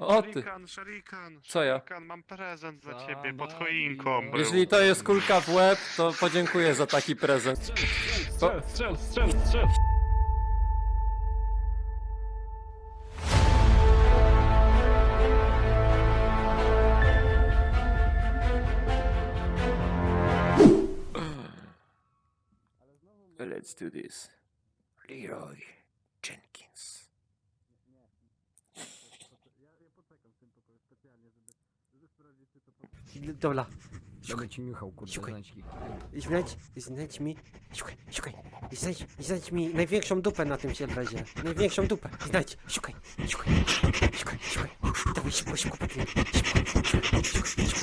O ty. Szarikan, Co ja? mam prezent dla ciebie pod choinką. był. Jeżeli to jest kulka w łeb, to podziękuję za taki prezent. Strzel, strzel, strzel, strzel! Let's do this. Leroy Dobra, Będę ci Michał, kurde, Szukaj. znajdźki. znajdź, znajdź mi, szukaj, szukaj, znajdź, znajdź mi największą dupę na tym sierwerze. Największą dupę, znajdź, szukaj, szukaj, szukaj, szukaj. Dawaj szybko, szybko, szybko,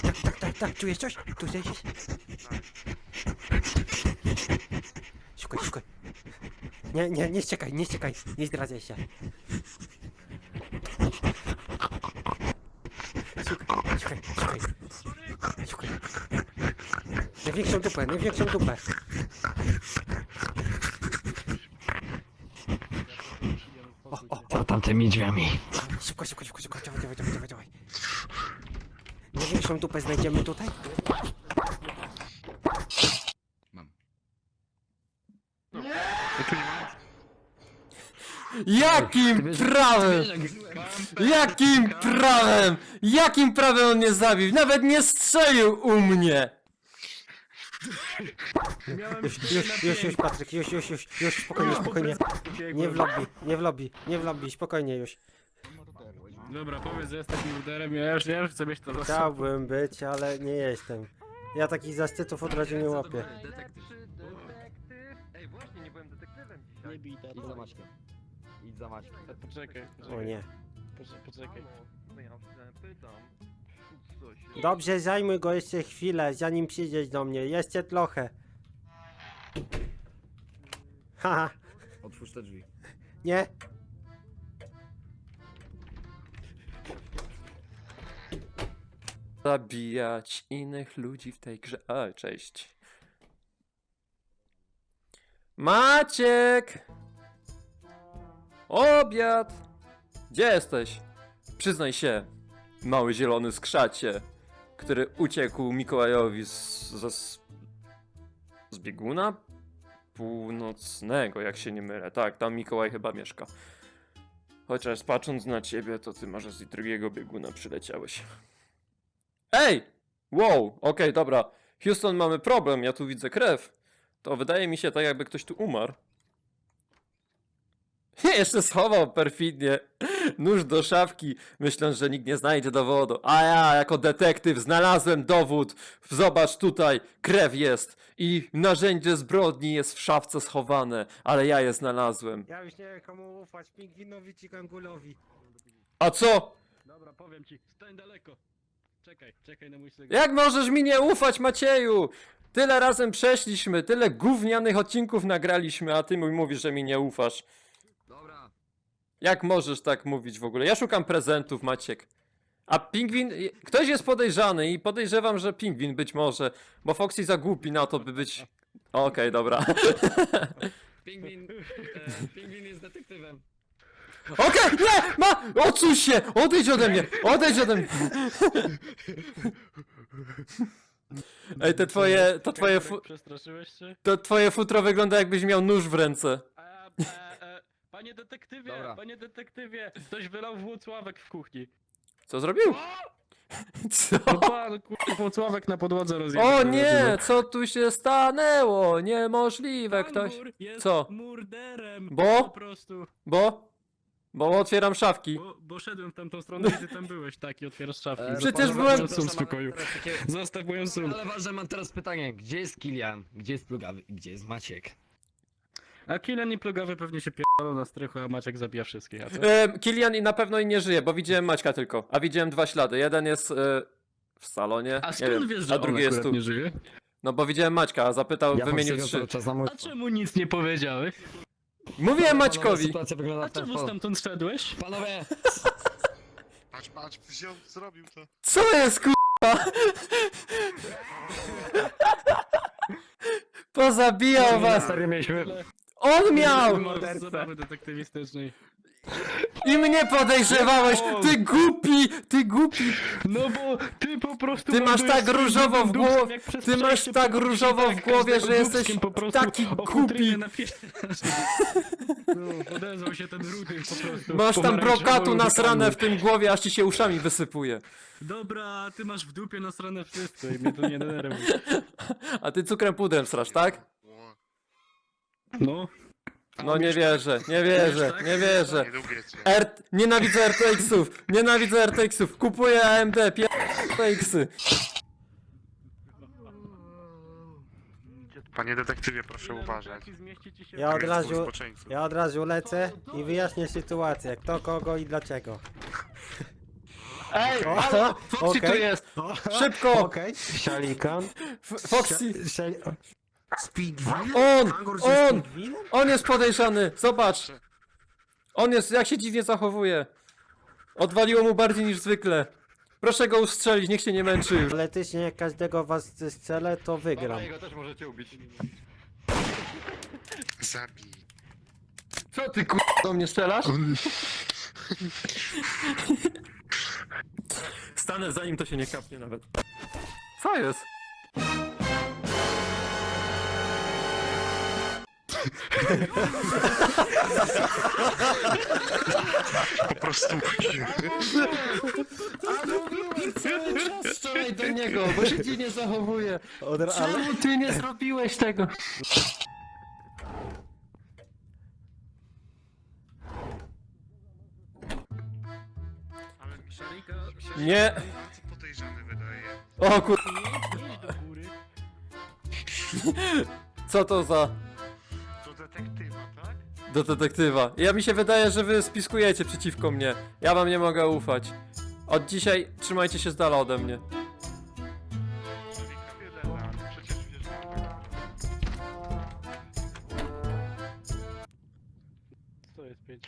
tak, tak, tak, tak, czujesz coś? Tu jest? Szukaj, szukaj. Nie, nie, nie ściekaj, nie ściekaj, nie zdradzaj się. Szukaj, szukaj, szukaj. Szukaj. Największą dupę, największą dupę. O, o, Za tamtymi drzwiami. szybko, szybko, szybko, szybko, dawaj, dawaj, dawaj, dawaj. Największą dupę znajdziemy tutaj? Jakim prawem? Jakim prawem? Jakim prawem on mnie zabił? Nawet nie strzelił u mnie! Już, już, już, już, Patryk, już, już, już, już, spokojnie, spokojnie. Nie w lobby, nie w lobby, nie w lobby, spokojnie już. Dobra, powiedz, że jesteś morderem, ja już, ja już chcę mieć to sobą. Chciałbym być, ale nie jestem. Ja takich zaszczytów od razu nie łapię. Ej, właśnie, nie byłem detektywem dzisiaj. Nie bij Idź za tato. Maćkiem. Idź za Maćkiem. Poczekaj, O poczekaj, nie. poczekaj, poczekaj. No ja się pytam. Coś. Dobrze, zajmuj go jeszcze chwilę, zanim przyjdziesz do mnie. Jeszcze trochę. Haha, Otwórz te drzwi. nie? Zabijać innych ludzi w tej grze. A, cześć. Maciek! Obiad! Gdzie jesteś? Przyznaj się, mały zielony skrzacie, który uciekł Mikołajowi z, z, bieguna północnego, jak się nie mylę. Tak, tam Mikołaj chyba mieszka. Chociaż patrząc na ciebie, to ty może z drugiego bieguna przyleciałeś. Ej! Wow, okej, dobra. Houston, mamy problem, ja tu widzę krew. To wydaje mi się tak, jakby ktoś tu umarł. Jeszcze schował perfidnie nóż do szafki, myśląc, że nikt nie znajdzie dowodu. A ja, jako detektyw, znalazłem dowód. Zobacz tutaj, krew jest i narzędzie zbrodni jest w szafce schowane, ale ja je znalazłem. Ja już nie wiem komu ufać, pingwinowi czy kangulowi. A co? Dobra, powiem ci, stań daleko. Czekaj, czekaj na mój sygnał. Jak możesz mi nie ufać, Macieju? Tyle razem przeszliśmy, tyle gównianych odcinków nagraliśmy, a ty mi mówisz, że mi nie ufasz. Jak możesz tak mówić w ogóle? Ja szukam prezentów, Maciek. A pingwin. Ktoś jest podejrzany i podejrzewam, że pingwin być może, bo Foxy za głupi na to, by być. Okej, dobra. Pingwin, e, pingwin jest detektywem. Okej, nie! Ma! Odsuń się! Odejdź ode mnie! Odejdź ode mnie! Ej, te twoje. To twoje. Fu, Przestraszyłeś się? to twoje futro wygląda jakbyś miał nóż w ręce. A, e, panie detektywie, Dobra. panie detektywie, ktoś wylał Włocławek w kuchni. Co zrobił? Co? No pan, Włocławek na podłodze rozjebał. O nie! Co tu się stanęło? Niemożliwe, ktoś. Jest Co? murderem. Bo? Po prostu. Bo? Bo otwieram szafki. Bo, bo szedłem w tamtą stronę i ty tam byłeś, tak, i otwierasz szafki. E, Zostaw Przecież moją byłem- sól w spokoju. Teraz takie- Zostaw moją sól. Ale ważne, mam teraz pytanie. Gdzie jest Kilian? Gdzie jest Plugawy? I gdzie jest Maciek? A Kilian i plugawy pewnie się pierdolą na strychu, a Maciek zabija wszystkich, a co? E, Kilian i na pewno i nie żyje, bo widziałem Maćka tylko. A widziałem dwa ślady. Jeden jest e, w salonie. A nie skąd wiem, wiesz, a że drugi on jest tu. nie żyje? No bo widziałem Maćka, a zapytał, Ja wymienił trzy. cały czas A czemu nic nie powiedziałeś? Mówiłem Maćkowi. Sytuacja wygląda A w ten czemu sposób. stamtąd szedłeś? Panowie, Patrz, patrz, wziął, zrobił to. Co jest kurwa? Pozabijał was! Serio mieliśmy... On miał! Zabawy detektywistycznej. I mnie podejrzewałeś! Ty głupi! Ty głupi! No bo ty po prostu... Ty masz tak różowo w głowie- ty masz tak różowo w tak głowie, że jesteś taki głupi. No, odezwał się ten rudy po prostu. Masz tam pomarańczową brokatu nasrane w tym głowie, aż ci się uszami wysypuje. Dobra, ty masz w dupie nasrane wszystko i mnie to nie denerwuje. A ty cukrem pudrem srasz, tak? No. No nie wierzę, nie wierzę, nie wierzę. Nie lubię cię. R... Nienawidzę RTX-ów! Nienawidzę RTX-ów! Kupuję AMD, pier... RTX-y! Panie detektywie, proszę uważać. Ja od Jest razu, ja od razu lecę i wyjaśnię sytuację. Kto, kogo i dlaczego. Ej, halo! Foxy tu okej. jest! Szybko! Okej, Szalikan. F- Foxy! On! On! On jest podejrzany! Zobacz! On jest, jak się dziwnie zachowuje. Odwaliło mu bardziej niż zwykle. Proszę go ustrzelić, niech się nie męczy już. Teoretycznie jak każdego was strzelę, to wygram. jego też możecie ubić. Zabij. Co ty ku... do mnie strzelasz? Stanę zanim to się nie kapnie nawet. Co jest? Po prostu. Cały czas strzelaj do niego, bo się dziwnie zachowuje. Od, ale, Czemu ty nie zrobiłeś tego? Ale mi się Nie. bardzo podejrzany wydaje. O kur... Co to za... Do detektywa. Ja mi się wydaje, że wy spiskujecie przeciwko mnie. Ja wam nie mogę ufać. Od dzisiaj trzymajcie się z dala ode mnie. To jest pięć.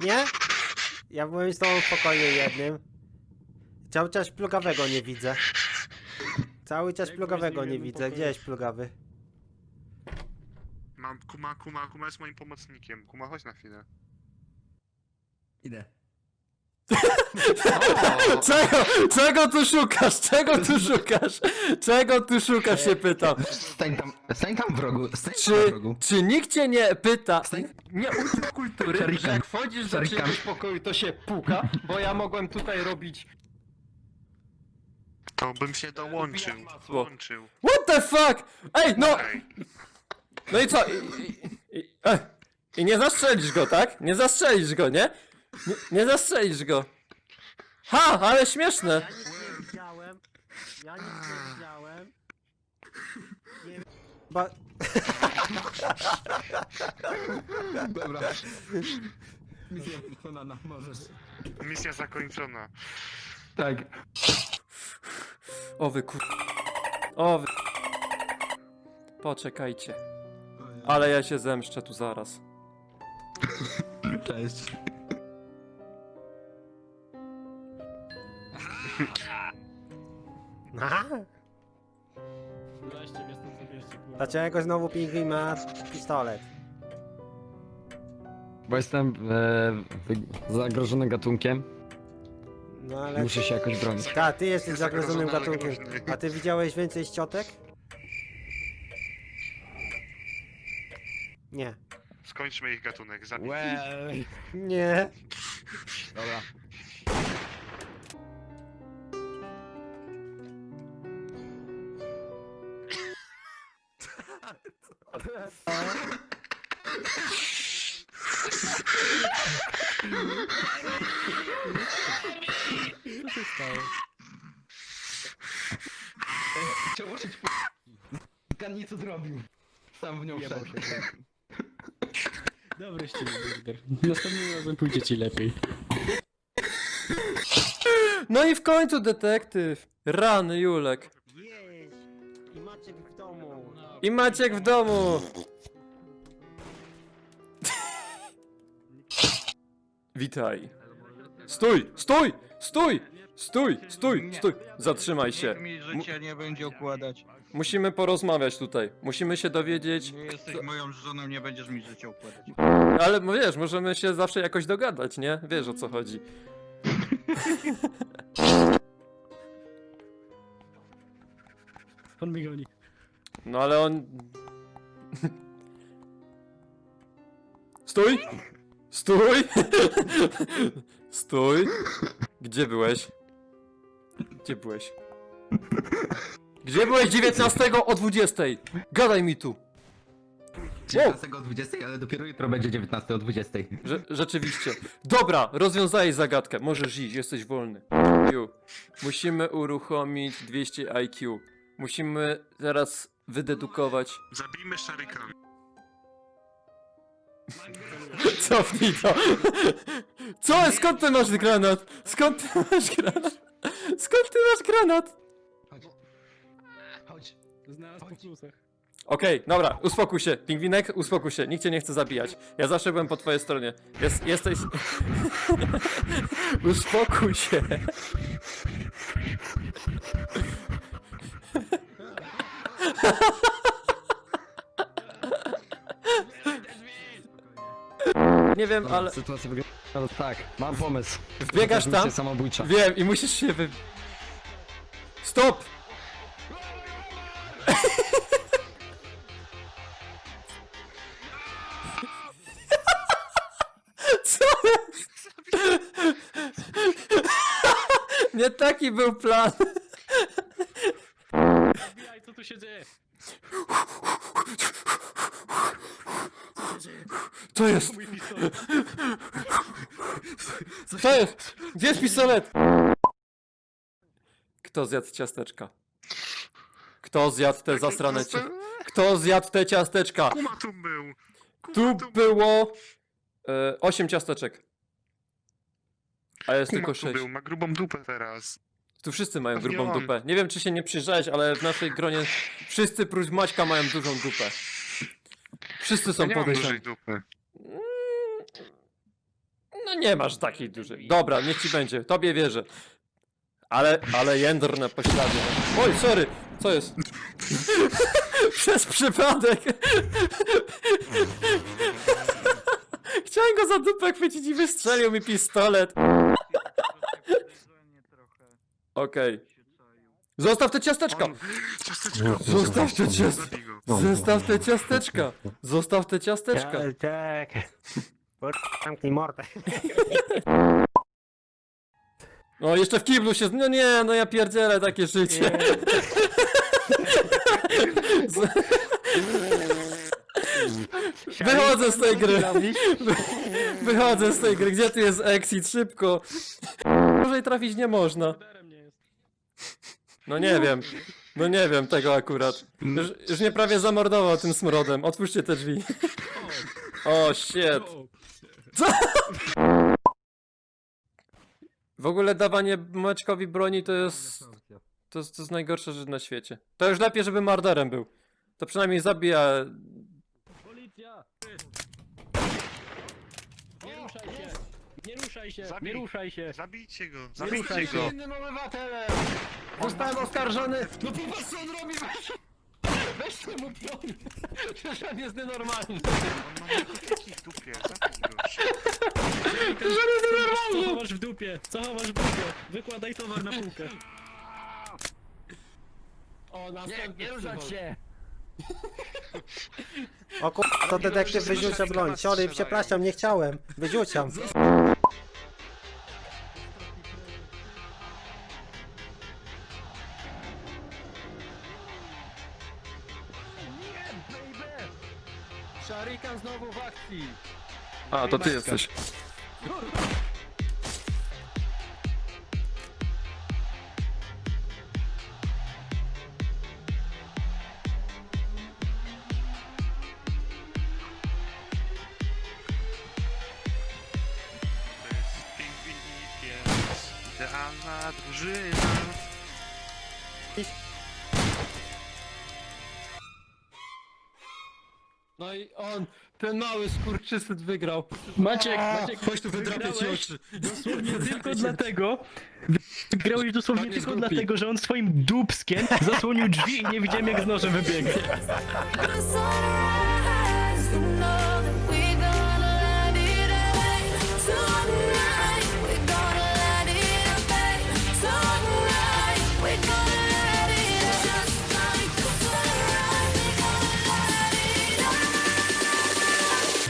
nie? Ja byłem z tobą w pokoju jednym. Cały czas plugawego nie widzę. Cały czas plugawego nie widzę. Gdzie jest plugawy? Mam kuma, kuma, kuma jest moim pomocnikiem. Kuma, chodź na chwilę. Idę. Czego? Czego tu szukasz? Czego tu szukasz? Czego tu szukasz się pytam. Stań tam, stań tam w rogu, stań tam w Czy, rogu. czy nikt cię nie pyta? Stań- Nie uczył kultury, że jak wchodzisz do Szarikan. czyjegoś pokoju to się puka, bo ja mogłem tutaj robić... To bym się dołączył. Wbijam masło. Dołączył. What the fuck? Ej, no! No i co? I, i, i, eh. I nie zastrzelisz go, tak? Nie zastrzelisz go, nie? Nie, nie zastrzelisz go. Ha, ale śmieszne. Ja nic nie widziałem. Ja nic nie widziałem. Nie... Ba... Dobra. Misja wykonana, możesz. Misja zakończona. Tak. O wy kur... O wy... Poczekajcie. Ale ja się zemszczę tu zaraz. Cześć. Aha. Weźcie mnie stąd zabierzcie, kurwa. Dlaczego znowu pingwin ma pistolet? Bo jestem e, wy- zagrożonym gatunkiem. No ale... Muszę się jakoś bronić. Ta, ty jesteś zagrożonym gatunkiem. A ty widziałeś więcej ściotek? Nie. Skończmy ich gatunek. Zabij. Well. Nie. Dobra. Co się stało? Chciał uczyć nic zrobił. Sam w nią wszedł. Dobry ścig, burger. Następnym razem pójdzie ci lepiej. No i w końcu detektyw. Rany Julek. Jest. I Maciek w domu. I Maciek w domu. Witaj. Stój, stój, stój! Stój, stój, stój! Zatrzymaj się. Mi życia nie będzie układać. Musimy porozmawiać tutaj. Musimy się dowiedzieć. Nie jesteś moją żoną, nie będziesz mi życia układać. Ale no wiesz, możemy się zawsze jakoś dogadać, nie? Wiesz o co chodzi. On mi goni. No ale on. Stój! Stój! Stój! Gdzie byłeś? Gdzie byłeś? Gdzie byłeś 19 o 20? Gadaj mi tu! 19 o 20, ale dopiero jutro będzie 19 o 20. Rze rzeczywiście. Dobra, rozwiązałeś zagadkę. Możesz iść, jesteś wolny. Ju. Musimy uruchomić 200 IQ. Musimy teraz wydedukować. Zabijmy Szaryka. Cofnij to! Co? Skąd ty masz granat? Skąd ty masz granat? Skąd ty masz granat? Znalazł po plusach. Okej, dobra, uspokój się. Pingwinek, uspokój się. Nikt cię nie chce zabijać. Ja zawsze byłem po twojej stronie. Jest, jesteś... uspokój się. Nie wiem, ale Sytuacja wygląda tak. Mam pomysł. wbiegasz tam, samobójcza. wiem i musisz się wy... Stop! Nie taki był plan. Zabijaj, co tu się dzieje? Co jest? Mój pistolet. Co jest? Gdzie jest pistolet? Kto zjadł ciasteczka? Kto zjadł te zasrane cie... Kto zjadł te ciasteczka? Kuma tu był. Tu było... E, 8 ciasteczek. A jest tylko tu 6. był, ma grubą dupę teraz. Tu wszyscy mają Pewnie grubą on. dupę. Nie wiem, czy się nie przyjrzałeś, ale w naszej gronie wszyscy prócz Maćka mają dużą dupę. Wszyscy są Ja nie mam podejrzani. dużej dupy. No nie masz takiej dużej. Dobra, niech ci będzie. Tobie wierzę. Ale, ale jędrne poślady. Oj, sorry. Co jest? Przez przypadek. Chciałem go za dupę chwycić i wystrzelił mi pistolet. Okej. Zostaw te ciasteczka. On... Ciasteczko. Zostaw te ciasteczka. Zabij go. Zostaw te ciasteczka. Zostaw te ciasteczka. Tak. Kur- Zamknij mordę. No jeszcze w kiblu się... z- No nie, no ja pierdzielę takie życie. Wychodzę z tej gry. Wychodzę z tej gry. Gdzie tu jest exit? Szybko. Może trafić nie można. No nie wiem. No nie wiem tego akurat. Już, już mnie prawie zamordował tym smrodem. Otwórzcie te drzwi. O, shit. O, W ogóle dawanie Maćkowi broni to jest... To jest, to jest najgorsze rzecz na świecie. To już lepiej, żeby marderem był. To przynajmniej zabija... Nie ruszaj się! Nie ruszaj się! Nie Zabij. ruszaj się! Zabijcie go. Zabijcie się. go. Innym obywatelem! Zostałem oskarżony! No popatrz co on robi! Weź, weź temu broń! Przecież on jest nienormalny! On ma narkotyki w dupie. Zabij go. Co chowasz w dupie? Co chowasz w dupie? Wykładaj towar na półkę. O, następny nie, nie ruszać się! O kur... to detektyw wyrzucia broń. Sorry, przepraszam, nie chciałem. Wyrzucam. Szarikan znowu w akcji! A, to ty jesteś. Idealna drużyna. No i on, ten mały skurczysyt wygrał. Maciek, Maciek, Chodź tu, wydrapię ci wygrałeś oczy. Dosłownie tylko dlatego, wygrałeś dosłownie Pan jest tylko głupi. dlatego, że on swoim dupskiem zasłonił drzwi i nie widziałem jak z nożem sunrise, you know